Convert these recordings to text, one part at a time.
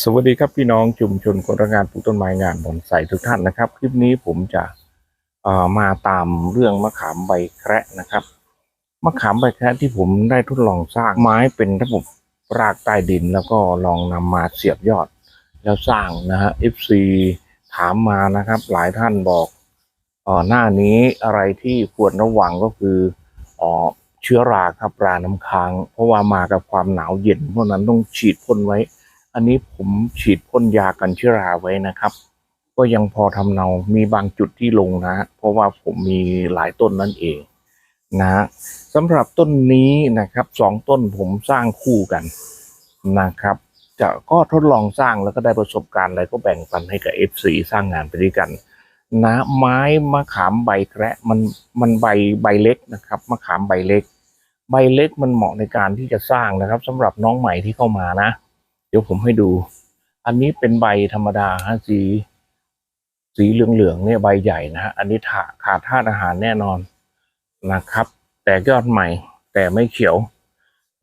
สวัสดีครับพี่น้องชุมชนคนรังานปลูกต้นไม้งานบอนไซทุกท่านนะครับ คลิปนี้ผมจะเอ่อมาตามเรื่องมะขามใบแคระนะครับมะขามใบแคระที่ผมได้ทดลองสร้างไม้เป็นระบบรากใต้ดิน แล้วก็ลองนำมาเสียบยอด แล้วสร้างนะฮะ FC ถามมานะครับ หลายท่านบอกเอ่อหน้านี้อะไรที่ควรระวังก็คือเอ่อเชื้อราครับราน้ำค้าง เพราะว่ามากับความหนาวเย็นเพราะนั้นต้องฉีดพ่นไว้ อันนี้ผมฉีดพ่นยากันเชื้อราไว้นะครับ ก็ยังพอทำเนา มีบางจุดที่ลงนะ เพราะว่าผมมีหลายต้นนั่นเองนะสำหรับต้นนี้นะครับสองต้นผมสร้างคู่กันนะครับ จะก็ทดลองสร้างแล้วก็ได้ประสบการณ์อะไรก็แบ่งปันให้กับ FC สร้างงานไปด้วยกันนะไม้มะขามใบแคระมันมันใบใบเล็กนะครับมะขามใบเล็ก ใบเล็กมันเหมาะในการที่จะสร้างนะครับสำหรับน้องใหม่ที่เข้ามานะ เดี๋ยวผมให้ดู อันนี้เป็นใบธรรมดาฮะสี สีเหลืองๆเนี่ยใบใหญ่นะฮะอันนี้ขาขาดธาตุอาหารแน่นอนนะครับ แต่ยอดใหม่แต่ไม่เขียว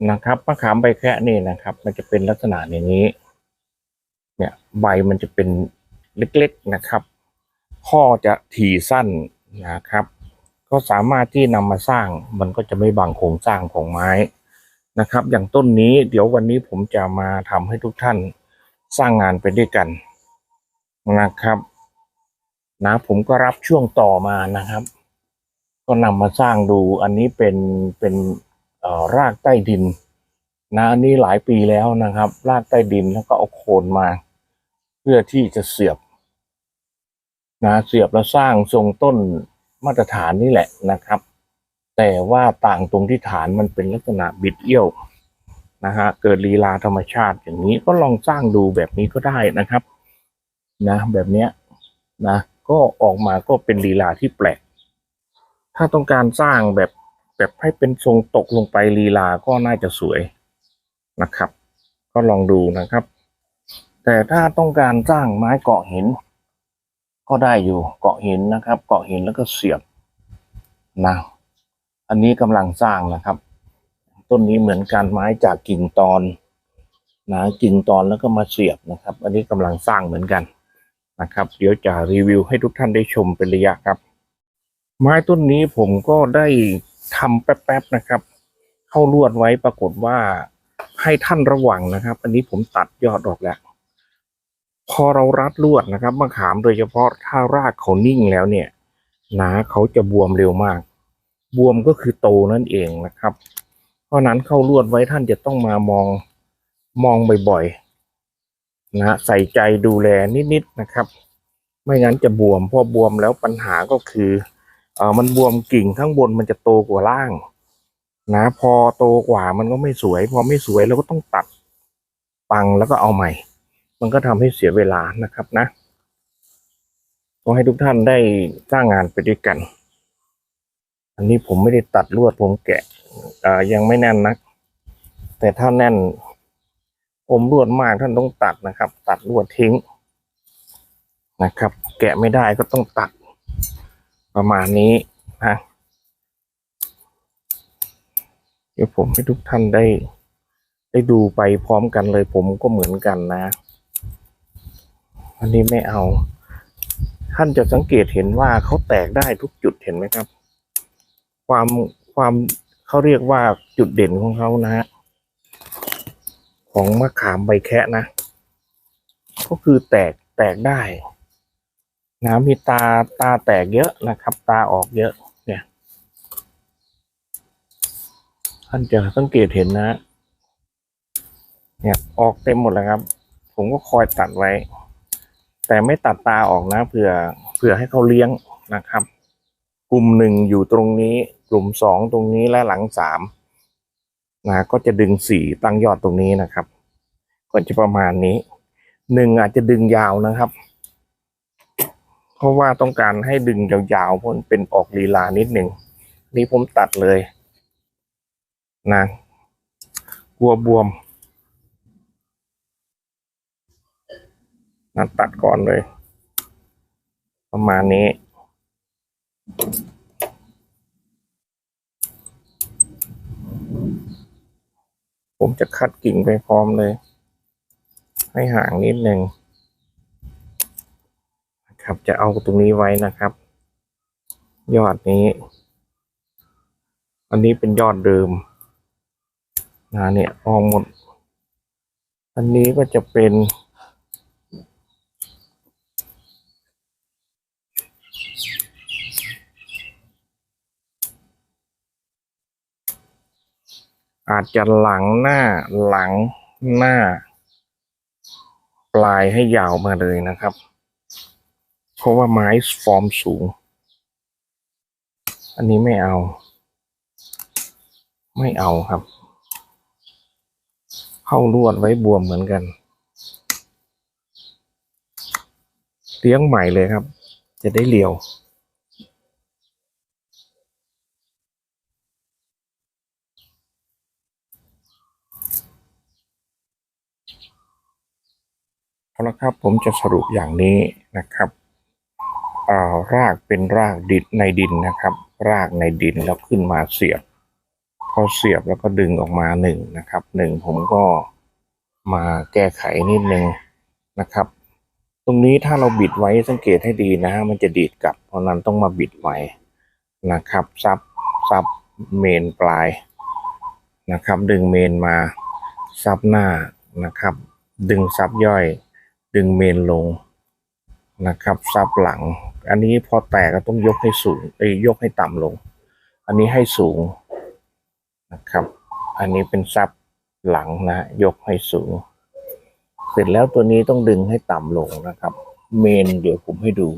นะครับมะขามใบแคะนี่นะครับ มันจะเป็นลักษณะอย่างนี้ เนี่ยใบมันจะเป็นเล็กๆนะครับ ข้อจะถี่สั้นนะครับ ก็สามารถที่นำมาสร้างมันก็จะไม่บังโครงสร้างของไม้ นะครับ อย่างต้นนี้เดี๋ยววันนี้ผมจะมาทำให้ทุกท่านสร้างงานไปด้วยกันนะครับ นะผมก็รับช่วงต่อมานะครับ ก็นำมาสร้างดูอันนี้เป็นเป็นอ่อรากใต้ดิน นะอันนี้หลายปีแล้วนะครับ รากใต้ดินแล้วก็เอาโคนมา เพื่อที่จะเสียบ นะเสียบแล้วสร้างทรงต้นมาตรฐานนี่แหละนะครับ แต่ว่าต่างตรงที่ฐานมันเป็นลักษณะบิดเอี้ยวนะฮะเกิดลีลาธรรมชาติอย่างนี้ก็ลองสร้างดูแบบนี้ก็ได้นะครับ นะ แบบเนี้ยนะ ก็ออกมาก็เป็นลีลาที่แปลก ถ้าต้องการสร้างแบบแบบให้เป็นทรงตกลงไปลีลาก็น่าจะสวยนะครับ ก็ลองดูนะครับ แต่ถ้าต้องการสร้างไม้เกาะหิน ก็ได้อยู่เกาะหินนะครับ เกาะหินแล้วก็เสียบนะ อันนี้กำลังสร้างนะครับ ต้นนี้เหมือนการไม้จากกิ่งตอนนะกิ่งตอนแล้วก็มาเสียบนะครับ อันนี้กำลังสร้างเหมือนกันนะครับ เดี๋ยวจะรีวิวให้ทุกท่านได้ชมเป็นระยะครับ ไม้ต้นนี้ผมก็ได้ทำแป๊บๆนะครับ เข้าลวดไว้ปรากฏว่าให้ท่านระวังนะครับ อันนี้ผมตัดยอดออกแล้ว พอเรารัดลวดนะครับมะขามโดยเฉพาะถ้ารากเขานิ่งแล้วเนี่ยนาเขาจะบวมเร็วมาก บวมก็คือโตนั่นเองนะครับ เพราะนั้นเข้าลวดไว้ท่านจะต้องมามองมองบ่อยๆนะใส่ใจดูแลนิดๆนะครับ ไม่งั้นจะบวมพอบวมแล้วปัญหาก็คือเออมันบวมกิ่งข้างบนมันจะโตกว่าล่าง นะ พอโตกว่ามันก็ไม่สวย พอไม่สวยเราก็ต้องตัดปังแล้วก็เอาใหม่ มันก็ทำให้เสียเวลานะครับนะก็ให้ทุกท่านได้สร้างงานไปด้วยกัน อันนี้ผมไม่ได้ตัดลวดผมแกะยังไม่แน่นนัก แต่ถ้าแน่นอมลวดมากท่านต้องตัดนะครับ ตัดลวดทิ้งนะครับ แกะไม่ได้ก็ต้องตัด ประมาณนี้นะเดี๋ยวผมให้ทุกท่านได้ ได้ดูไปพร้อมกันเลยผมก็เหมือนกันนะ อันนี้ไม่เอา ท่านจะสังเกตเห็นว่าเขาแตกได้ทุกจุดเห็นไหมครับ ความความเขาเรียกว่าจุดเด่นของเขานะฮะของมะขามใบแคะนะ ก็คือแตกแตกได้นะมีตาตาแตกเยอะนะครับ ตาออกเยอะ เนี่ยท่านจะสังเกตเห็นนะ เนี่ยออกเต็มหมดแล้วครับ ผมก็คอยตัดไว้ แต่ไม่ตัดตาออกนะเผื่อเผื่อให้เขาเลี้ยงนะครับ กลุ่มหนึ่งอยู่ตรงนี้ กลุ่มสองตรงนี้และหลังสามนะก็จะดึงสี่ตั้งยอดตรงนี้นะครับ ก็จะประมาณนี้หนึ่งอาจจะดึงยาวนะครับ เพราะว่าต้องการให้ดึงยาวๆเพราะมันเป็นออกลีลานิดหนึ่งนี่ผมตัดเลยนะกลัวบวมนะตัดก่อนเลย ประมาณนี้ ผมจะคัดกิ่งไปพร้อมเลย ให้ห่างนิดหนึ่งครับจะเอาตรงนี้ไว้นะครับ ยอดนี้ อันนี้เป็นยอดเดิมนะเนี่ยออกหมด อันนี้ก็จะเป็น อาจจะหลังหน้าหลังหน้า ปลายให้ยาวมาเลยนะครับ เพราะว่าไม้ฟอร์มสูง อันนี้ไม่เอา ไม่เอาครับ เข้าลวดไว้บวมเหมือนกันเลี้ยงใหม่เลยครับ จะได้เรียว เอาละครับผมจะสรุปอย่างนี้นะครับอ่ารากเป็นรากดินในดินนะครับ รากในดินแล้วขึ้นมาเสียบพอเสียบแล้วก็ดึงออกมาหนึ่งนะครับหนึ่งผมก็มาแก้ไขนิดนึงนะครับ ตรงนี้ถ้าเราบิดไว้สังเกตให้ดีนะฮะมันจะดีดกลับ เพราะนั้นต้องมาบิดไว้นะครับ ซับซับเมนปลายนะครับ ดึงเมนมาซับหน้านะครับ ดึงซับย่อย ดึงเมนลงนะครับซับหลัง อันนี้พอแตกก็ต้องยกให้สูงเอ้ยยกให้ต่ำลง อันนี้ให้สูงนะครับ อันนี้เป็นซับหลังนะ ยกให้สูง เสร็จแล้วตัวนี้ต้องดึงให้ต่ำลงนะครับ เมนเดี๋ยวผมให้ดู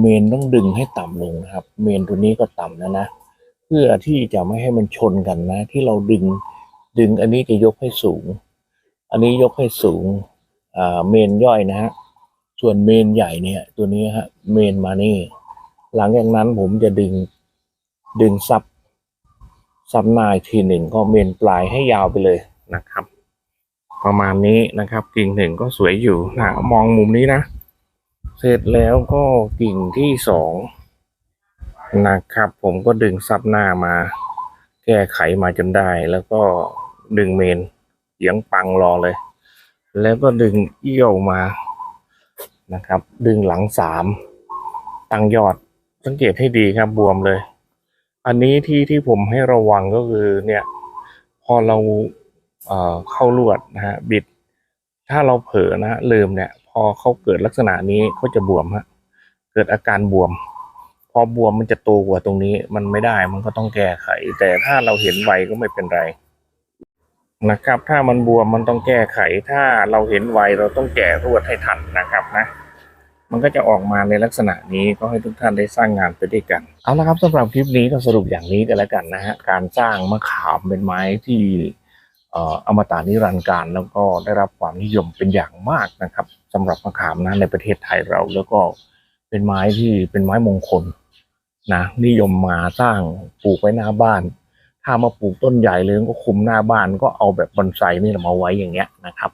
เมนต้องดึงให้ต่ำลงนะครับ เมนตัวนี้ก็ต่ำแล้วนะเพื่อที่จะไม่ให้มันชนกันนะ ที่เราดึงดึงอันนี้จะยกให้สูง อันนี้ยกให้สูง เมนย่อยนะฮะส่วนเมนใหญ่เนี่ย ตัวนี้ฮะเมนมานี่ หลังจากนั้นผมจะดึงดึงซับซับหน้าอีกทีหนึ่งก็เมนปลายให้ยาวไปเลยนะครับ ประมาณนี้นะครับ กิ่งหนึ่งก็สวยอยู่นะมองมุมนี้นะ เสร็จแล้วก็กิ่งที่สองนะครับ ผมก็ดึงซับหน้ามา แก้ไขมาจนได้ แล้วก็ดึงเมนเสียงปังรอเลย แล้วก็ดึงเอี้ยวมานะครับ ดึงหลังสามตั้งยอดสังเกตให้ดีครับบวมเลย อันนี้ที่ที่ผมให้ระวังก็คือเนี่ย พอเราเเข้าลวดนะฮะบิด ถ้าเราเผลอนะฮะลืมเนี่ย พอเขาเกิดลักษณะนี้เขาจะบวมฮะเกิดอาการบวม พอบวมมันจะโตกว่าตรงนี้มันไม่ได้มันก็ต้องแก้ไข แต่ถ้าเราเห็นไวก็ไม่เป็นไร นะครับ ถ้ามันบวมมันต้องแก้ไข ถ้าเราเห็นไวเราต้องแก้รวดให้ทันนะครับนะ มันก็จะออกมาในลักษณะนี้ก็ให้ทุกท่านได้สร้างงานไปด้วยกัน เอาละครับสำหรับคลิปนี้ก็สรุปอย่างนี้กันแล้วกันนะฮะ การสร้างมะขามเป็นไม้ที่เอ่ออมตะนิรันดร์การแล้วก็ได้รับความนิยมเป็นอย่างมากนะครับสำหรับมะขามนะในประเทศไทยเราแล้วก็เป็นไม้ที่เป็นไม้มงคลนะนิยมมาสร้างปลูกไว้หน้าบ้าน ถ้ามาปลูกต้นใหญ่เลยก็คุมหน้าบ้านก็เอาแบบบอนไซนี่แหละมาไว้อย่างเงี้ยนะครับ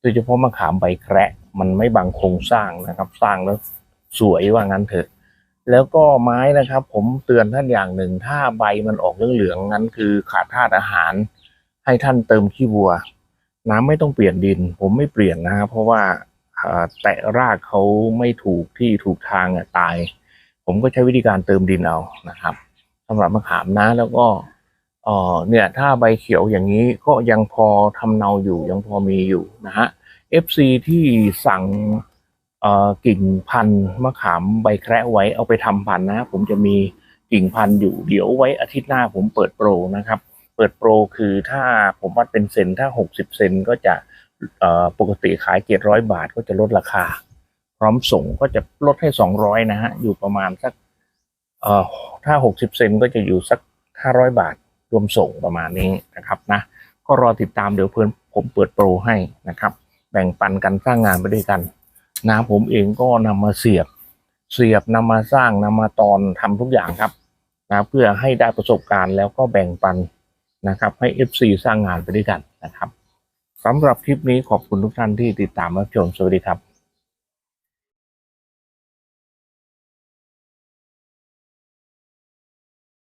โดยเฉพาะมะขามใบแคระมันไม่บังโครงสร้างนะครับ สร้างแล้วสวยว่างั้นเถอะ แล้วก็ไม้นะครับ ผมเตือนท่านอย่างหนึ่ง ถ้าใบมันออกเหลืองๆนั้นคือขาดธาตุอาหาร ให้ท่านเติมขี้วัว น้ำไม่ต้องเปลี่ยนดิน ผมไม่เปลี่ยนนะครับเพราะว่าแตะรากเขาไม่ถูกที่ถูกทางอะตาย ผมก็ใช้วิธีการเติมดินเอานะครับสำหรับมะขามนะแล้วก็ เอ่อเนี่ยถ้าใบเขียวอย่างนี้ก็ยังพอทำเนาอยู่ยังพอมีอยู่นะฮะ FC ที่สั่งเอ่อกิ่งพันธุ์มะขามใบแคระไว้เอาไปทำพันธุ์นะ ผมจะมีกิ่งพันธุ์อยู่เดี๋ยวไว้อาทิตย์หน้าผมเปิดโปรนะครับ เปิดโปรคือถ้าผมวัดเป็นเซนถ้า 60 เซนก็จะเอ่อปกติขาย 700 บาทก็จะลดราคา พร้อมส่งก็จะลดให้ 200 นะฮะ อยู่ประมาณสักเอ่อถ้า 60 เซนก็จะอยู่สัก 500 บาท รวมส่งประมาณนี้นะครับนะก็รอติดตามเดี๋ยวเพื่อนผมเปิดโปรให้นะครับ แบ่งปันกันสร้างงานไปด้วยกันนะผมเองก็นำมาเสียบเสียบนำมาสร้างนำมาตอนทำทุกอย่างครับนะเพื่อให้ได้ประสบการณ์แล้วก็แบ่งปันนะครับ ให้ FC สร้างงานไปด้วยกันนะครับสำหรับคลิปนี้ขอบคุณทุกท่านที่ติดตามรับชมสวัสดีครับ